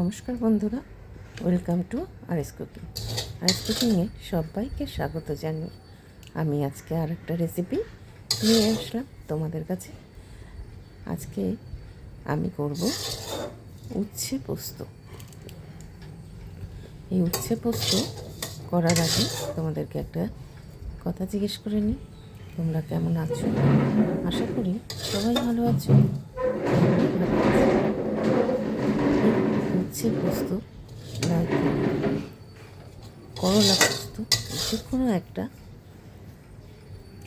নমস্কার বন্ধুরা, welcome to RS cooking. RS কুকিংয়ে সবাইকে স্বাগত জানিয়ে আমি আজকে আর একটা রেসিপি নিয়ে আসলাম তোমাদের কাছে। আজকে আমি করব উচ্ছে পোস্ত। এই উচ্ছে পোস্ত করার আগে তোমাদেরকে একটা কথা জিজ্ঞেস করে নিই। তোমরা কেমন আছো? আশা করি সবাই ভালো আছি। উচ্ছে পোস্ত করলা পোস্ত যে কোনো একটা।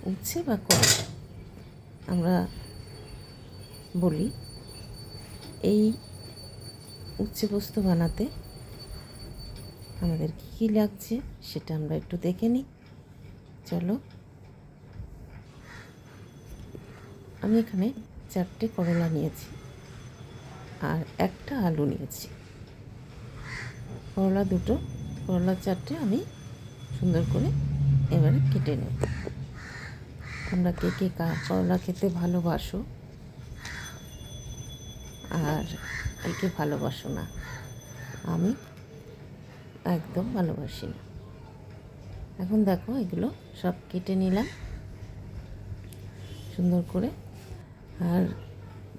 উচ্ছে বা করলা। আমরা বলি, এই উচ্ছে পোস্ত বানাতে আমাদের কী কী লাগছে সেটা আমরা একটু দেখে নিই। চলো। আমি এখানে চারটে করলা নিয়েছি। আর একটা আলু নিয়েছি। করলা দুটো, করলা চারটে আমি সুন্দর করে এবারে কেটে নেব। তোমরা কে কে করলা খেতে ভালোবাসো? আর কে কে ভালোবাসো না? আমি একদম ভালোবাসি না। এখন দেখো এগুলো সব কেটে নিলাম সুন্দর করে। আর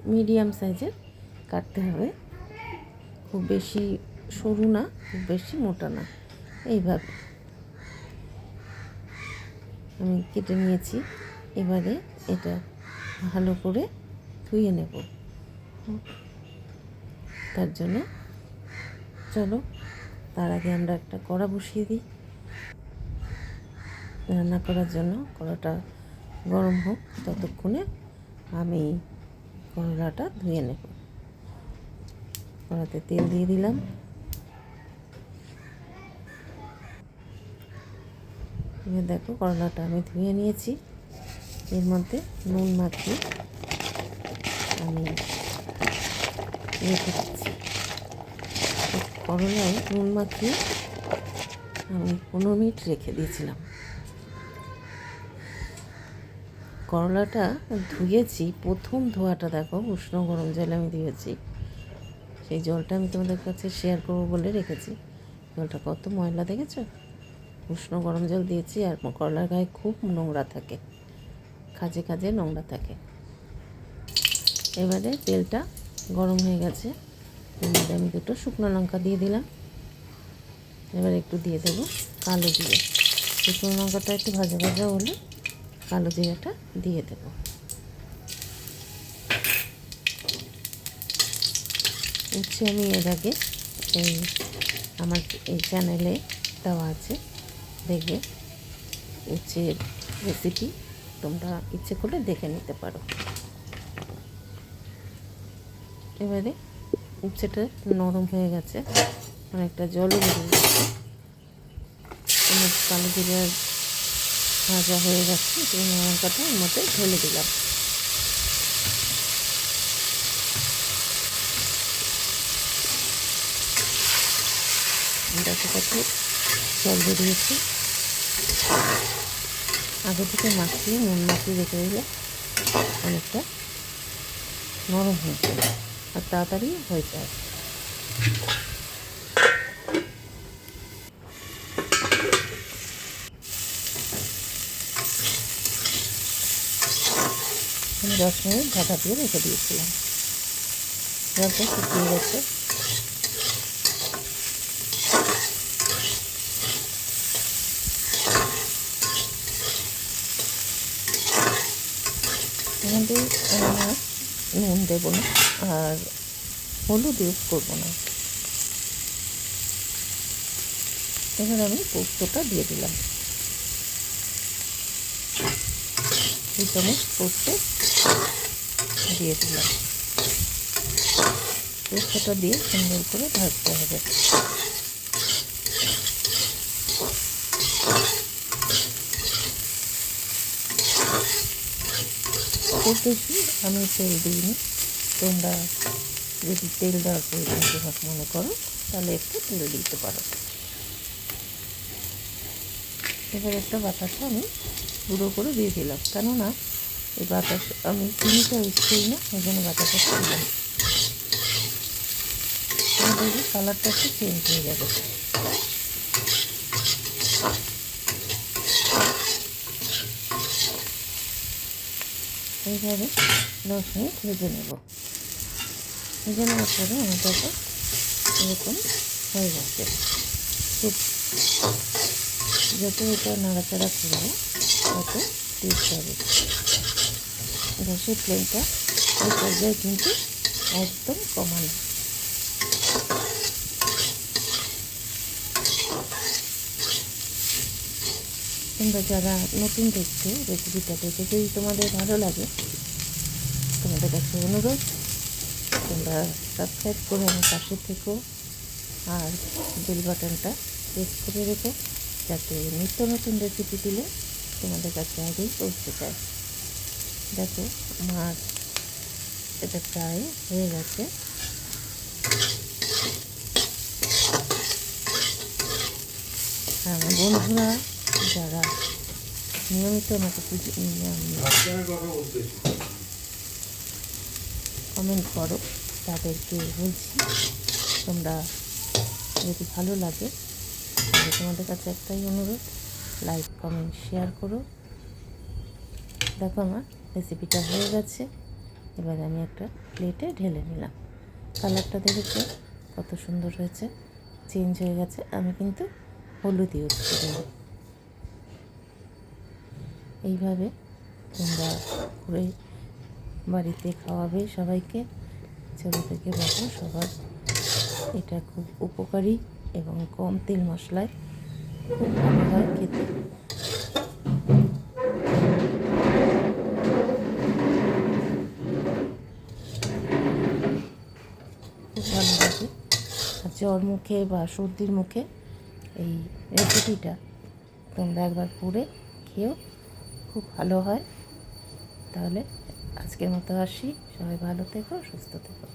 মিডিয়াম সাইজের কাটতে হবে। খুব বেশি সরু না খুব বেশি মোটা না। এইভাবে আমি কেটে নিয়েছি। এবারে এটা ভালো করে ধুয়ে নেব। তার জন্য চলো, তার আগে আমরা একটা কড়া বসিয়ে দিই। রান্না করার জন্য কড়াটা গরম হোক, ততক্ষণে আমি করলাটা ধুয়ে নেব। কড়াতে তেল দিয়ে দিলাম। এবার দেখো করলাটা আমি ধুয়ে নিয়েছি। এর মধ্যে নুন মাখিয়ে আমি রেখে দিচ্ছি করলায় নুন মাখিয়ে আমি পনেরো মিনিট রেখে দিয়েছিলাম। করলাটা ধুয়েছি, প্রথম ধোয়াটা দেখো, উষ্ণ গরম জলে আমি ধুয়েছি। সেই জলটা আমি তোমাদের কাছে শেয়ার করব বলে রেখেছি। জলটা কত ময়লা দেখেছ? উষ্ণ গরম জল দিয়েছি আর করলার গায়ে খুব নোংরা থাকে। খাজে খাজে নোংরা থাকে। এবারে তেলটা গরম হয়ে গেছে। মধ্যে আমি দুটো শুকনো লঙ্কা দিয়ে দিলাম। এবার একটু দিয়ে দেবো কালো জিরে। শুকনো লঙ্কাটা একটু ভাজা ভাজা হলে কালো জিরাটা দিয়ে দেবো। উচ্ছে আমি এর আগে এই আমার এই চ্যানেলে দেওয়া আছে। দেখবে। উচ্ছের রেসিপি তোমরা ইচ্ছে করলে দেখে নিতে পারো। এবারে উচ্ছেটা নরম হয়ে গেছে। অনেকটা জলও বেরিয়ে গেছে। কালো জিরার ভাজা হয়ে গেছে। শুকনো লঙ্কাটা এর ঢেলে দিলাম। দেখো কত জল বেরিয়েছে। আগে থেকে মাখিয়ে, নুন মাখিয়ে রেখে দিলে অনেকটা নরম হয়ে যায় আর তাড়াতাড়ি হয়ে যায়। আমি দশ মিনিট ঢাকা দিয়ে রেখে দিয়েছিলাম। জলটা শুকিয়ে গেছে। আমরা নুন দেবো না, আর হলুদ ইউজ করব না। এবার আমি পোস্তটা দিয়ে দিলাম। চামচ পোস্ত দিয়ে দিলাম। পোস্তটা দিয়ে সুন্দর করে ভাজতে হবে। বেশি আমি তেল দিইনি। তোমরা যদি তেল দেওয়ার প্রয়োজন তোমার মনে করো, তাহলে একটু তেল দিতে পারো। এবার একটা বাতাসা আমি গুঁড়ো করে দিয়ে দিলাম। কেননা এই বাতাস আমি চিনিটা ইউজ করি না ওই জন্য বাতাসা দিলাম কালারটা একটু চেঞ্জ হয়ে যাবে। এইভাবে দশ মিনিট ভেজে নেব। ভেজে নেওয়ার পরে দেখো এরকম হয়ে যাচ্ছে যত এটা নাড়াচাড়া করব, তত টেস্ট হবে। গ্যাসের ফ্লেমটা এই পর্যায়ে কিন্তু একদম কমানো। তোমরা যারা নতুন দেখছ রেসিপিটা দেখে যদি তোমাদের ভালো লাগে, তোমাদের কাছে অনুরোধ, তোমরা সাবস্ক্রাইব করে আমার পাশে থেকো আর বেল বাটনটা প্রেস করে রেখো যাতে নিত্য নতুন রেসিপি দিলে তোমাদের কাছে আগেই পৌঁছে যায়। দেখো, আমার এটা প্রায় হয়ে গেছে। আমার বন্ধুরা যারা নিয়মিত আমাকে পুজো কমেন্ট করো তাদেরকে বলছি তোমরা যদি ভালো লাগে তাহলে তোমাদের কাছে একটাই অনুরোধ লাইক কমেন্ট শেয়ার করো দেখো আমার রেসিপিটা হয়ে গেছে এবার আমি একটা প্লেটে ঢেলে নিলাম কালারটা দেখেছ কত সুন্দর হয়েছে চেঞ্জ হয়ে গেছে আমি কিন্তু হলুদ ইউজ করি এইভাবে তোমরা করে বাড়িতে খাওয়াবে সবাইকে। ছোটো থেকে বড় সবার এটা খুব উপকারী এবং কম তেল মশলায় খুব ভালো হয় খেতে। খুব ভালো লাগে। জ্বর মুখে বা সর্দির মুখে এই রেসিপিটা তোমরা একবার করে খেয়েও খুব ভালো হয়। তাহলে আজকের মতো আসি। সবাই ভালো থেকো সুস্থ থেকো।